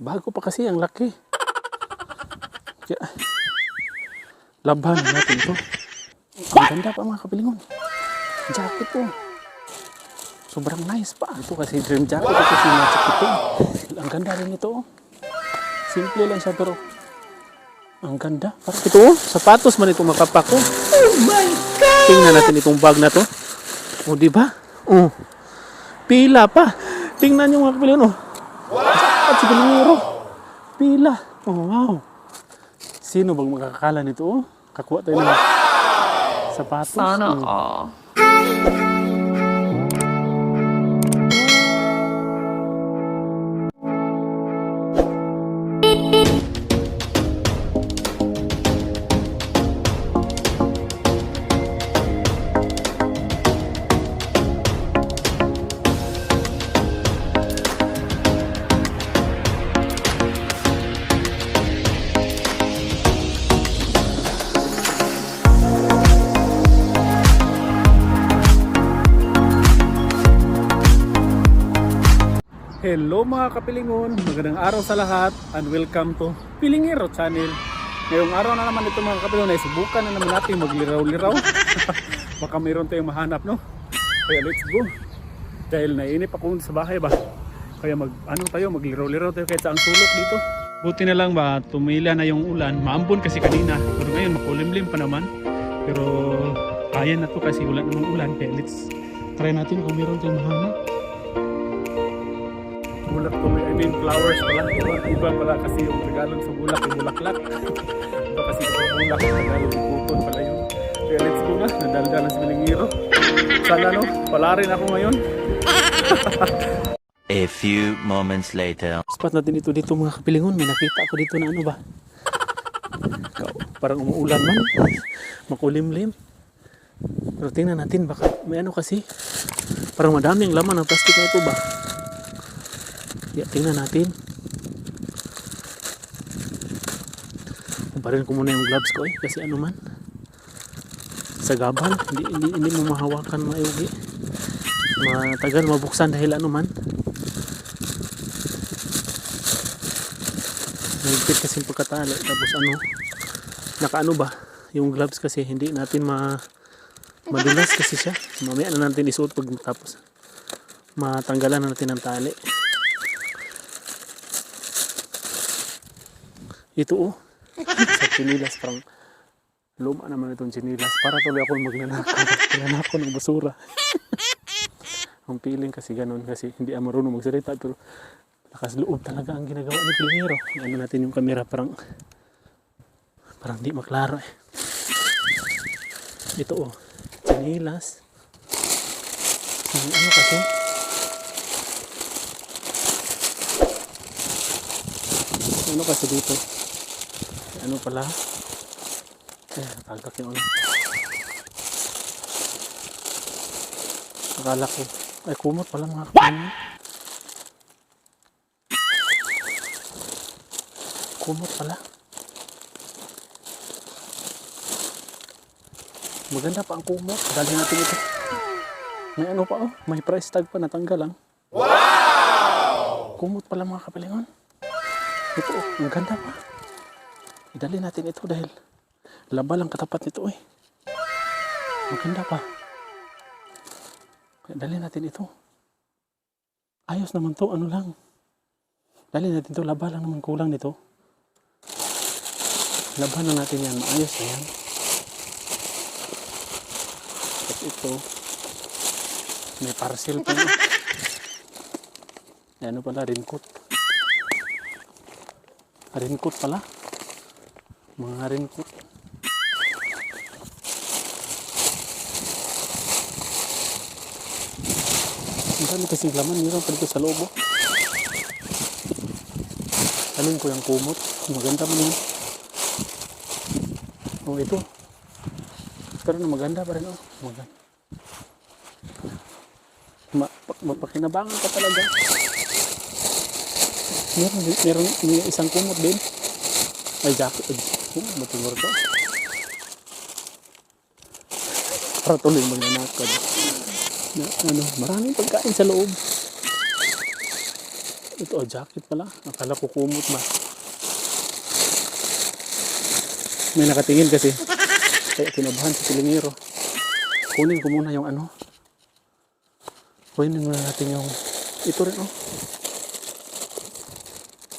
Bago pa kasi, ang laki. Kaya, labanan natin ito. Ang ganda pa mga kapilingon. Jacket to. Sobrang nice pa. Ito kasi dream jacket. Ito kasi magic ito. Ang ganda rin ito. oh. Simple lang siya pero ang ganda. Parang ito oh. Sapatos man ito makapak oh. Oh my God! Tingnan natin itong bag na to. O di ba? Oh. Pila pa. Tingnan yung mga kapilingon oh. At si Pilingero. Pila. Oh, wow. Sino bang makakakala nito? Oh? Kakuha tayo ng sapatos. Sana Mm. Hello mga kapilingon, magandang araw sa lahat and welcome to Pilingero Channel. Ngayong araw na naman ito mga kapilingon ay subukan na naman natin magliraw-liraw. Baka mayroon tayong mahanap no? Kaya let's go. Dahil naiinip ako sa bahay ba? Kaya mag ano tayo, magliraw-liraw tayo kahit sa ang sulok dito. Buti na lang ba, tumila na yung ulan. Maambon kasi kanina. Pero ngayon makulimlim pa naman. Pero kaya na to kasi wala namang ulan. Kaya let's try natin kung mayroon tayong mahanap bulak to I mean flowers pala. Iba, iba pala kasi yung Tagalog sa bulak yung bulaklak. Iba kasi yung bulak sa Tagalog yung puton pala yun. Kaya let's go na nadaldalan sa Bilingiro sana no pala rin ako ngayon. A few moments later. spot natin ito dito mga kapilingon. May nakita ako dito na ano ba? Parang umuulan man. Makulimlim. Pero tingnan natin baka may ano kasi. Parang madaming laman ng plastic na ito ba Yeah, tingnan natin. Kumparin ko muna yung gloves ko eh, kasi ano man. Sa gabal, hindi, hindi, hindi mo mahawakan maayugi. Matagal mabuksan dahil ano man. Nagpit kasi pagkatali. Tapos ano, nakaano ba, yung gloves kasi hindi natin ma madulas kasi siya. Mamaya na natin isuot pag tapos matanggalan na natin ang tali. Ito oh. sa chinilas parang luma naman itong chinilas. Para tuloy ako magnanakaw. Magnanakaw ng basura. ang feeling kasi ganun kasi hindi ako marunong magsalita pero lakas loob talaga ang ginagawa ni Pilingero. Ano natin yung camera parang parang di maklaro eh. Ito oh. Chinilas. Yung ano kasi ano kasi dito ano pala? Eh tagak yung ano. Akala ko ay kumot pala mga kapanin kumot pala. Maganda pa ang kumot. Dali natin ito. May ano pa oh? May price tag pa natanggal lang wow! Kumot pala mga kapalingon ito, oh, ang ganda pa. Idali natin ito dahil laba lang katapat nito eh. Maganda pa. Dali natin ito. Ayos naman to, ano lang. Dali natin to, laba lang naman kulang nito. Laban na natin yan, maayos na yan. At ito, may parcel pa. Ano pala, raincoat. Raincoat pala. Mga raincoat. Ang dami kasi laman. Meron pa dito sa loob. oh. Alin ko yung kumot. Maganda man yun. Oh, ito. Na maganda pa rin. Oh. Maganda. Ma mapakinabangan ka talaga. Meron, meron may isang kumot din. Ay, jacket. Ay, oh, matingor to. Para tuloy magnanakad. Na, ano, maraming pagkain sa loob. Ito, oh, jacket pala. Akala ko kumot ba. May nakatingin kasi. Kaya kinabahan si Pilingero. Kunin ko muna yung ano. Kunin muna natin yung... Ito rin, oh.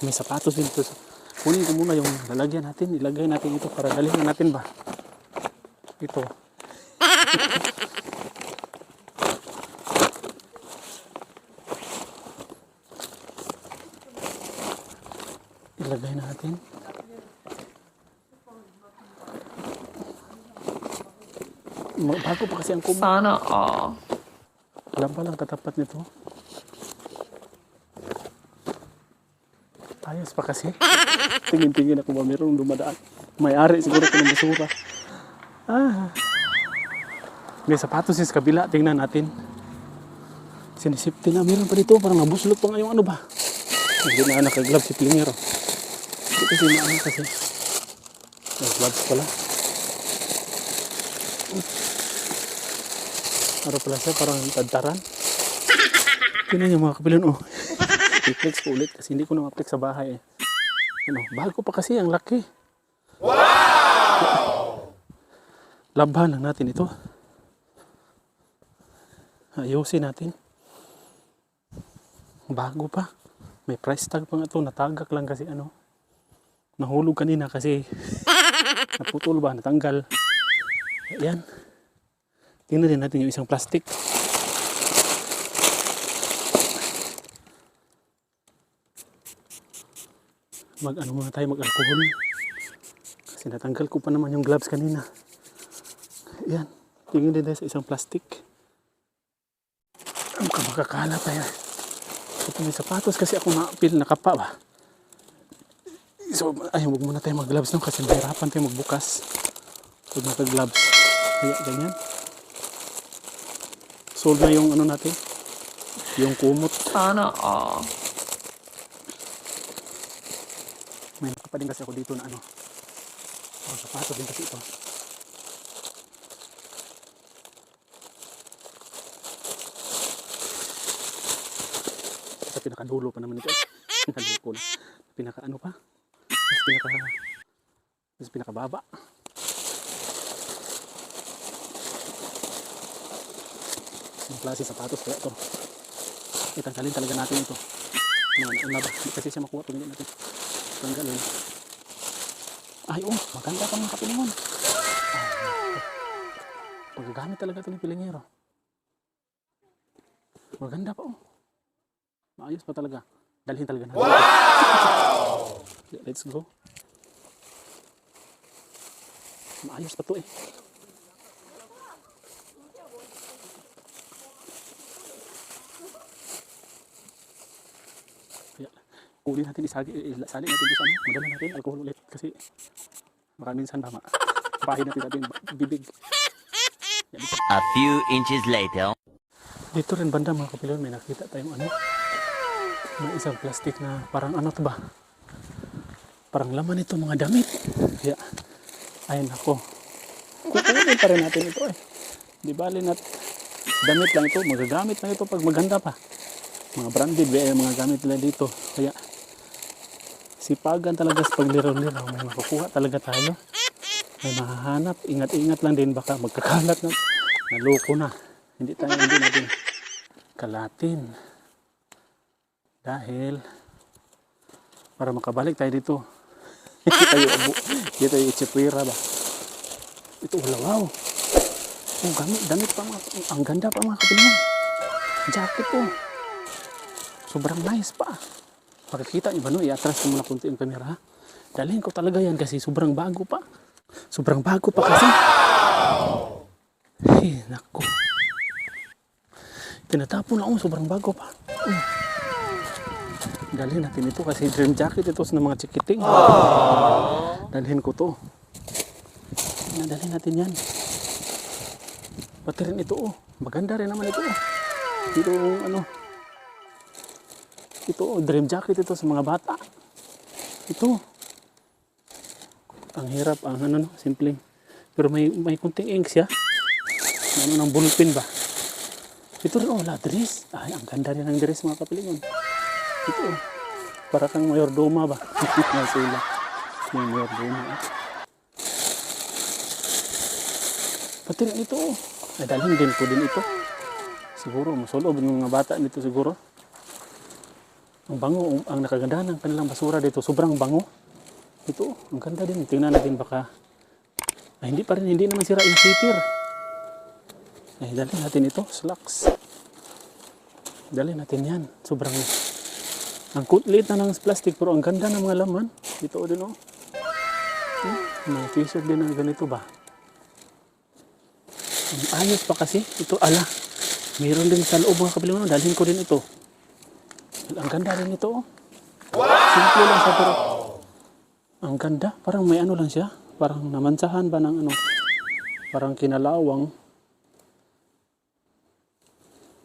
May sapatos din ito. Kunin ko muna yung lalagyan natin. Ilagay natin ito para dalhin natin ba. Ito. Ilagay natin. Bago pa kasi ang kumot. Sana all. Alam pa lang katapat nito. Ayos pa kasi. Tingin-tingin ako ba mayroong dumadaan. May-ari siguro ko ng basura. Ah. May sapatos sa kabila. Tingnan natin. Sinisipti na. Meron pa dito. Parang nabuslot pa nga yung ano ba. Hindi na nakaglove si Plingero. Hindi kasi maano kasi. May gloves pala. Ano pala siya? Parang tadtaran. Tingnan niyo mga kapilon. Oh. I-flex ko ulit kasi hindi ko na ma-flex sa bahay. Eh. Ano, bago pa kasi ang laki. Wow! Lang natin ito. Ayusin natin. Bago pa. May price tag pa nga ito. Natagak lang kasi ano. Nahulog kanina kasi naputol ba, natanggal. Ayan. Tingnan din natin yung isang plastic. Mag ano muna tayo, mag alcohol. Kasi natanggal ko pa naman yung gloves kanina. Ayan. Tingin din tayo sa isang plastic. Ka makakala tayo. Ito may sapatos kasi ako na-feel nakapa ba. So, ay, huwag muna tayo mag-gloves no kasi mahirapan tayo magbukas. Pag naka-gloves. Kaya ganyan. Solve na yung ano natin. Yung kumot. Sana all. May nakapa din kasi ako dito na ano. Oh, sapatos din kasi ito. Sa pinakadulo pa naman ito. Naliko na. Pinaka ano pa? Mas pinaka... Mas pinakababa. Ang klase sapatos kaya ito. Itanggalin talaga natin ito. Mga ano ba? Kasi siya makuha pag hindi natin tanggalin. Ay, oh, maganda pa mga kapilingon. Magagamit talaga ito ni Pilingero. Maganda pa, oh. Maayos pa talaga. Dalhin talaga natin. Wow! Let's go. Maayos pa to eh. Kaya, uli natin isagi, isali natin sa ano, madala natin, alcohol ulit. Kasi, baka minsan tama. Bahay natin natin bibig. Yan. A few inches later. Dito rin banda mga kapilon, may nakita tayong ano. May isang plastic na parang ano to ba? Parang laman ito mga damit. Kaya, ay nako. Kukunin pa rin natin ito eh. Di bali nat damit lang ito, magagamit lang ito pag maganda pa. Mga branded, eh, mga gamit nila dito. Kaya, sipagan talaga sa pagliraw-liraw. May makukuha talaga tayo. May mahahanap. Ingat-ingat lang din baka magkakalat na. Naloko na. Hindi tayo, hindi natin kalatin. Dahil, para makabalik tayo dito. Hindi tayo abo. Hindi tayo itsipwira ba. Ito, wala, wow. Oh, gamit, damit pa mga, ang ganda pa mga kapilingan. Jacket to. Sobrang nice pa. Makikita niyo ba no? I-atras ko muna konti yung camera ha. Dalhin ko talaga yan kasi sobrang bago pa. Sobrang bago pa kasi. Ay, naku. Tinatapon ako, sobrang bago pa. Mm. Dalhin natin ito kasi dream jacket ito sa mga chikiting. Dalhin ko to. Nadalhin natin yan. Pati rin ito oh. Maganda rin naman ito oh. Ito ano. Ito oh, dream jacket ito sa mga bata. Ito. Ang hirap, ang ano no, simpleng. Pero may may kunting ink siya. Ano ng ballpen ba? Ito rin oh, la dress. Ay, ang ganda rin ng dress mga kapilingon. Ito oh. Para kang mayordoma ba? Masula. Yung mayordoma. eh. Pati rin ito. oh. Ay, dalhin din ko din ito. Siguro, masulob yung mga bata nito siguro. Ang bango, ang- nakaganda ng kanilang basura dito, sobrang bango. Ito, ang ganda din. Tingnan natin baka, ay, hindi pa rin, hindi naman sira yung sipir. Ay, dalhin natin ito, slacks. Dalhin natin yan. Sobrang, ang kutlit na ng plastic, pero ang ganda ng mga laman. Ito oh, din, oh. Hmm, may t-shirt din na ganito ba? Ang ayos pa kasi. Ito, ala. Mayroon din sa loob mga kapilingon. Dalhin ko din ito. Ang ganda rin ito. Oh. Simple lang siya pero ang ganda. Parang may ano lang siya. Parang namansahan ba ng ano. Parang kinalawang.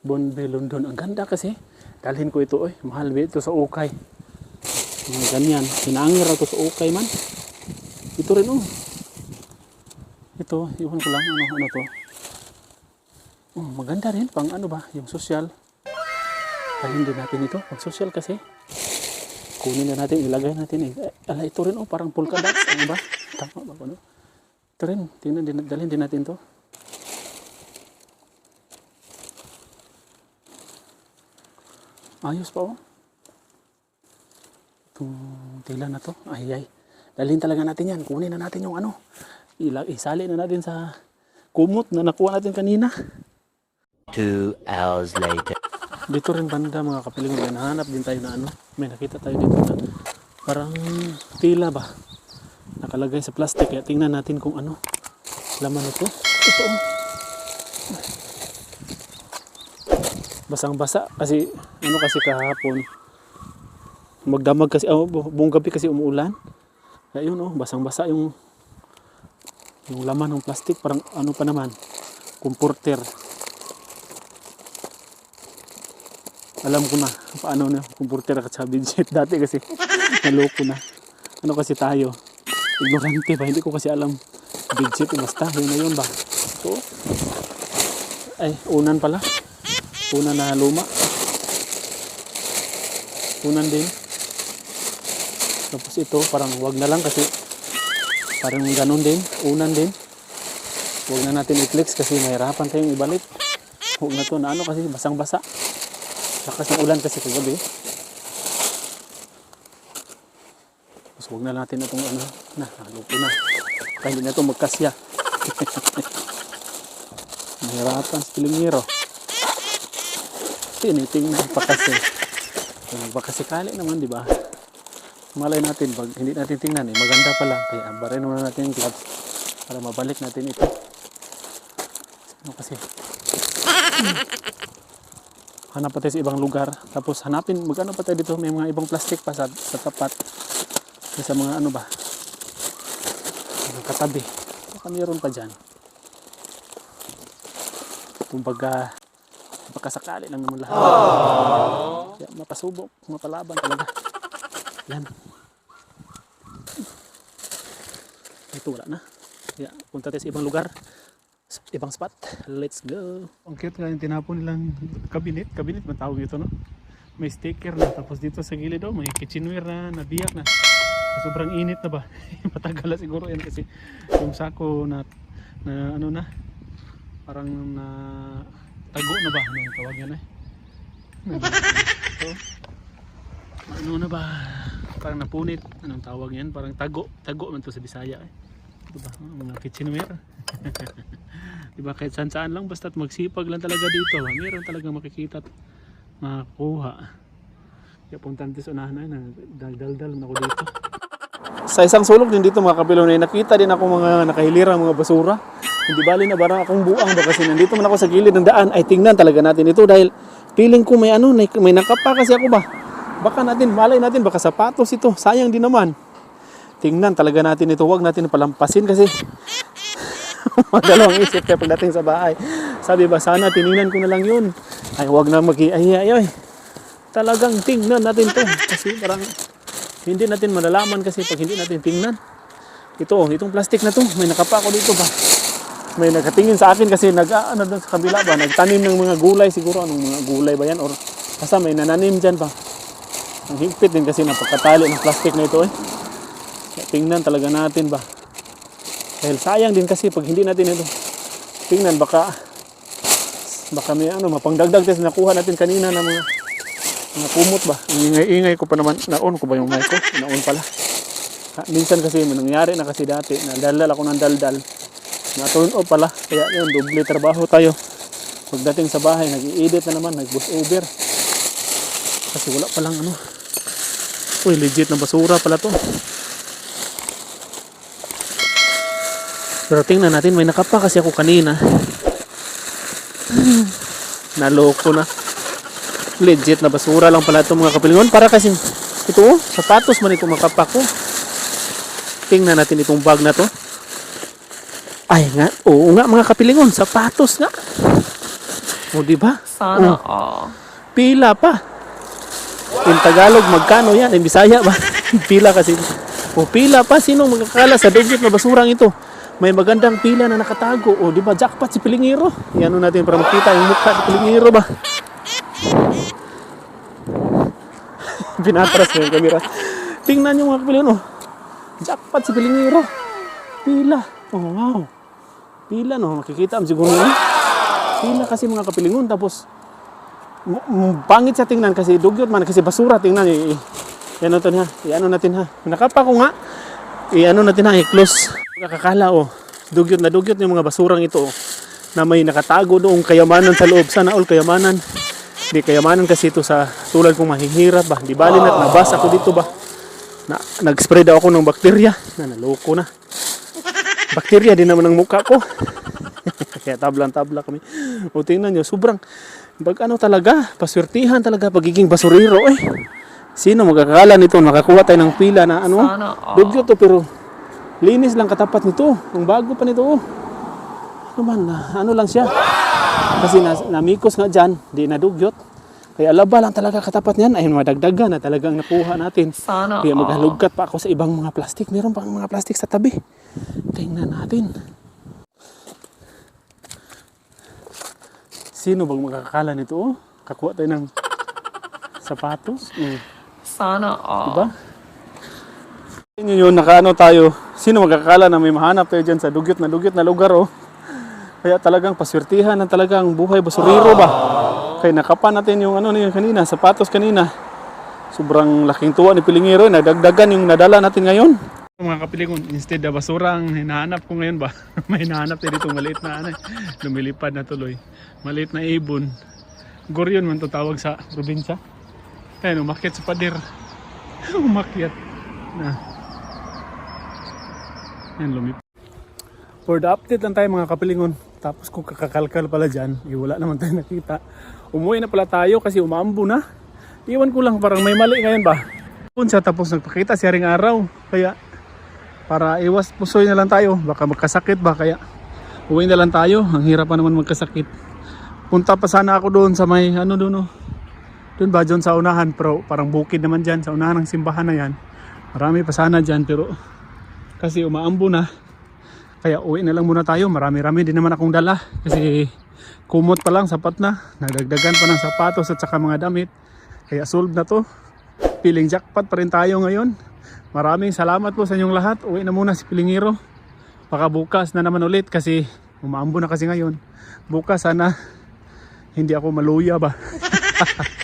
Bonbe London. Ang ganda kasi. Dalhin ko ito. Oy. Mahal ba ito sa ukay. Mga ganyan. Hinangir ako sa ukay man. Ito rin oh. Ito, iwan ko lang ano, ano to. Oh, maganda rin, pang ano ba, yung social. Dalhin din natin ito, pang social kasi. Kunin na natin, ilagay natin eh. Eh, Ala, ito rin oh, parang polka dots, ano ba? Tama ba ano? Ito rin, tingnan din, dalhin din natin to. Ayos pa oh. Itong tila na to, ay ay. Dalhin talaga natin yan, kunin na natin yung ano. Ilag, isali na natin sa kumot na nakuha natin kanina. Two hours later. Dito rin banda mga kapiling, nahanap din tayo na ano. May nakita tayo dito na parang tila ba. Nakalagay sa plastic. Kaya tingnan natin kung ano. Laman ito. Ito oh. Basang-basa kasi ano kasi kahapon. Magdamag kasi, oh, bu- buong gabi kasi umuulan. Kaya yun oh, basang-basa yung yung laman ng plastic. Parang ano pa naman, comforter. Alam ko na paano na kumporter ka sa budget. Dati kasi naloko na. Ano kasi tayo? Ignorante ba? Hindi ko kasi alam budget. Basta yun na yun ba? Ito ay unan pala. Unan na luma. Unan din. Tapos ito parang wag na lang kasi parang ganun din. Unan din. Wag na natin i-flex kasi mahirapan tayong ibalik. Huwag na to na ano kasi basang basa Lakas ng ulan kasi kagabi. Mas huwag na natin na itong ano, na, nalupo na. Hindi na ito magkasya. Mahirapan sa pilingero. Tinitingnan pa kasi. Kung magpakasikali naman, di ba? Malay natin, pag hindi natin tingnan, eh, maganda pa lang. Kaya abarin muna natin yung gloves para mabalik natin ito. Ano kasi? Hanap pa tayo sa ibang lugar. Tapos hanapin, magano pa tayo dito, may mga ibang plastic pa sa, sa tapat. Sa mga ano ba, katabi. Baka mayroon pa dyan. Kumbaga, baka sakali lang naman lahat. Kaya mapasubok, mapalaban talaga. Yan. Ito wala na. Kaya punta tayo sa ibang lugar ibang spot. Let's go. Ang cute nga yung tinapon nilang cabinet. Cabinet ba tawag ito, no? May sticker na. Tapos dito sa gilid, oh, may kitchenware na nabiyak na. Sobrang init na ba? Matagal na siguro yan kasi yung sako na, na ano na, parang na tago na ba? Anong tawag yan eh? Ito. Ano na ba? Parang napunit. Anong tawag yan? Parang tago. Tago man to sa Bisaya eh. Diba? Mga kitchenware. diba? Kahit saan saan lang basta't magsipag lang talaga dito. Meron talagang makikita at makakuha kaya puntan sa unahan na daldal na ako dito. Sa isang sulok din dito mga kabilonay nakita din ako mga nakahilirang mga basura. Hindi bali na barang akong buang ba? Kasi nandito man ako sa gilid ng daan ay tingnan talaga natin ito dahil feeling ko may ano may nakapa kasi ako ba? Baka natin malay natin baka sapatos ito. Sayang din naman tingnan talaga natin ito wag natin palampasin kasi Madalawang isip kaya pagdating sa bahay. Sabi ba, sana tiningnan ko na lang yun. Ay, wag na mag ay, ay, ay. Talagang tingnan natin to. Kasi parang hindi natin malalaman kasi pag hindi natin tingnan. Ito, itong plastic na to, may nakapa ako dito ba? May nakatingin sa akin kasi nag, ah, ano doon sa kabila ba, nagtanim ng mga gulay siguro. Anong mga gulay ba yan? Or basta may nananim dyan ba? Ang higpit din kasi napagkatali ng plastic na ito eh. Tingnan talaga natin ba. Dahil sayang din kasi pag hindi natin ito. Tingnan baka baka may ano mapangdagdag test nakuha natin kanina na mga mga kumot ba. Ingay-ingay ko pa naman. Naon ko ba yung mic ko? Naon pala. Ah, minsan kasi nangyari na kasi dati na daldal ako ng daldal. Na-turn off pala. Kaya yun, doble trabaho tayo. Pagdating sa bahay, nag-i-edit na naman, nag-bus over. Kasi wala palang ano. Uy, legit na basura pala to. Pero tingnan natin, may nakapa kasi ako kanina. Naloko na. Legit na basura lang pala ito mga kapilingon. Para kasi ito oh, sapatos man ito makapa ko. Tingnan natin itong bag na to. Ay nga, oo nga mga kapilingon, sapatos nga. O di ba? Sana all. Pila pa. In Tagalog, magkano yan? In Bisaya ba? pila kasi. O pila pa. Sinong magkakala sa dugyot na basurang ito? May magandang pila na nakatago. O di ba? Jackpot si Pilingiro. Yan natin para makita yung mukha ni Pilingiro ba? Pinatras ko yung kamera. Tingnan nyo mga kapilin. Oh. Jackpot si Pilingiro. Pila. Oh, wow. Pila no. Makikita mo siguro nyo. Pila kasi mga kapilingon. Tapos pangit sa tingnan kasi dugyot man kasi basura tingnan i, i- ano to niya i-ano natin ha nakapa ko nga i-ano natin ha i-close nakakala oh. Dugyot na dugyot yung mga basurang ito oh, na may nakatago doong kayamanan sa loob. Sana all kayamanan. Di kayamanan kasi ito sa tulad kong mahihirap ba? Di bali na nabasa ako dito ba? Na, nag-spread ako ng bakterya na naloko na. Bakterya din naman ang mukha ko. Kaya tablang-tabla kami. O tingnan nyo sobrang pag ano talaga, paswertihan talaga pagiging basurero eh. Sino magkakala nito nakakuha tayo ng pila na ano? Sana. Dugyo to pero linis lang katapat nito. Ang bago pa nito oh. Ano man, na, ano lang siya. Kasi na, namikos nga dyan, di na dugyot. Kaya laba lang talaga katapat niyan. Ayun, madagdagan na talagang nakuha natin. Sana Kaya maghalugkat pa ako sa ibang mga plastic. Meron pang mga plastic sa tabi. Tingnan natin. Sino bang makakakala nito? Oh? Kakuha tayo ng sapatos. Mm. Sana all. Diba? Yun yun, nakaano tayo. Sino magkakala na may mahanap tayo dyan sa dugyot na dugyot na lugar, oh. Kaya talagang paswertihan na talagang buhay basurero ba? Kaya nakapa natin yung ano na yun kanina, sapatos kanina. Sobrang laking tuwa ni Pilingero, nagdagdagan yung nadala natin ngayon. Mga kapilingon, instead na basura ang hinahanap ko ngayon ba? may hinahanap tayo dito maliit na ano, eh. lumilipad na tuloy. Maliit na ibon. Goryon man to tawag sa probinsya. Ayun, umakyat sa pader. umakyat. Na. Yan, lumip. For the update lang tayo mga kapilingon. Tapos kung kakakalkal pala dyan, eh, wala naman tayo nakita. Umuwi na pala tayo kasi umambo na. Iwan ko lang parang may mali ngayon ba? Punsa tapos nagpakita si Haring Araw. Kaya para iwas pusoy na lang tayo. Baka magkasakit ba? Kaya uwi na lang tayo. Ang hirap pa naman magkasakit. Punta pa sana ako doon sa may ano doon oh. Doon ba dyan sa unahan pero parang bukid naman dyan sa unahan ng simbahan na yan. Marami pa sana dyan pero kasi umaambo na. Kaya uwi na lang muna tayo. Marami-rami din naman akong dala kasi kumot pa lang sapat na. Nagdagdagan pa ng sapatos at saka mga damit. Kaya solve na to. Piling jackpot pa rin tayo ngayon. Maraming salamat po sa inyong lahat. Uwi na muna si Pilingiro. Baka bukas na naman ulit kasi umaambo na kasi ngayon. Bukas sana hindi ako maluya ba?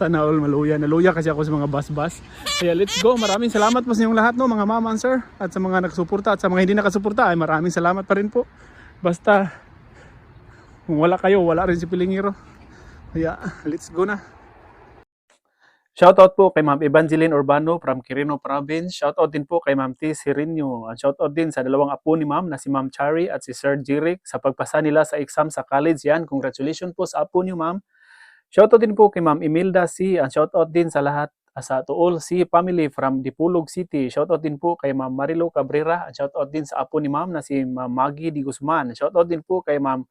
Sana all maluya. Naluya kasi ako sa mga bus-bus. Kaya let's go. Maraming salamat po sa inyong lahat no, mga mama and sir. At sa mga nagsuporta at sa mga hindi nakasuporta ay maraming salamat pa rin po. Basta kung wala kayo, wala rin si Pilingiro. Kaya let's go na. Shoutout po kay Ma'am Evangeline Urbano from Quirino Province. Shoutout din po kay Ma'am T. Sirinyo. At shoutout din sa dalawang apo ni Ma'am na si Ma'am Chari at si Sir Jirik sa pagpasa nila sa exam sa college. Yan, congratulations po sa apo niyo Ma'am. Shoutout din po kay Ma'am Imelda C. And shoutout din sa lahat ah, sa to all C family from Dipulog City. Shoutout din po kay Ma'am Marilo Cabrera. Shoutout din sa apo ni Ma'am na si Ma'am Maggie Di Guzman. Shoutout din po kay Ma'am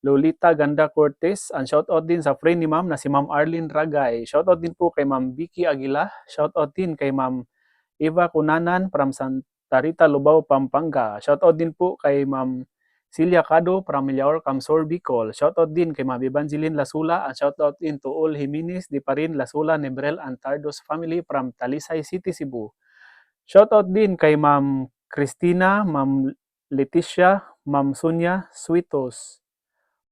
Lolita Ganda Cortez. And shoutout din sa friend ni Ma'am na si Ma'am Arlene Ragay. Shoutout din po kay Ma'am Vicky Aguila. Shoutout din kay Ma'am Eva Kunanan from Santa Rita, Lubao, Pampanga. Shoutout din po kay Ma'am Celia Cado from Millaor, Camsor, Bicol. Shoutout din kay Ma'am Evangeline Lasula and shoutout din to all Jimenez, Diparin, Lasula, Nebrel, and Tardos family from Talisay City, Cebu. Shoutout din kay Ma'am Christina, Ma'am Leticia, Ma'am Sonia Suitos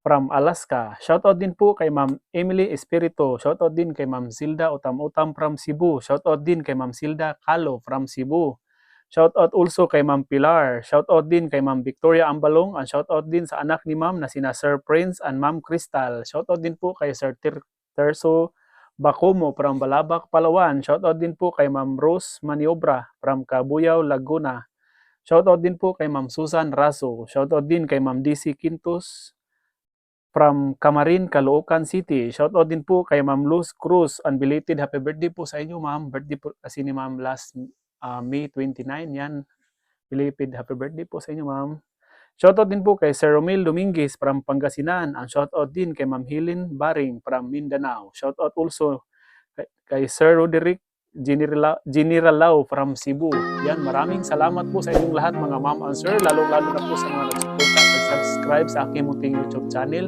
from Alaska. Shoutout din po kay Ma'am Emily Espirito. Shoutout din kay Ma'am Zilda Utam-Utam from Cebu. Shoutout din kay Ma'am Zilda Calo from Cebu. Shoutout also kay Ma'am Pilar. Shoutout din kay Ma'am Victoria Ambalong. And shoutout din sa anak ni Ma'am na sina Sir Prince and Ma'am Crystal. Shoutout din po kay Sir Tir- Terso Bacomo from Balabac, Palawan. Shoutout din po kay Ma'am Rose Maniobra from Cabuyao, Laguna. Shoutout din po kay Ma'am Susan Raso. Shoutout din kay Ma'am DC Quintos from Camarin, Caloocan City. Shoutout din po kay Ma'am Luz Cruz. Unbelated happy birthday po sa inyo, Ma'am. Birthday po kasi ni Ma'am last ah, May 29. Yan. Belated happy birthday po sa inyo, Ma'am. Shoutout din po kay Sir Romel Dominguez from Pangasinan. Ang shoutout din kay Ma'am Helen Baring from Mindanao. Shoutout also kay, kay Sir Roderick General, Generalao from Cebu. Yan, maraming salamat po sa inyong lahat mga ma'am and sir, lalo-lalo na po sa mga nagsuporta subscribe sa aking munting YouTube channel.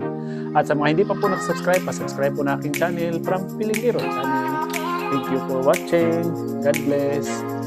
At sa mga hindi pa po nag-subscribe, pa-subscribe po na aking channel from Pilingiro channel. Thank you for watching. God bless.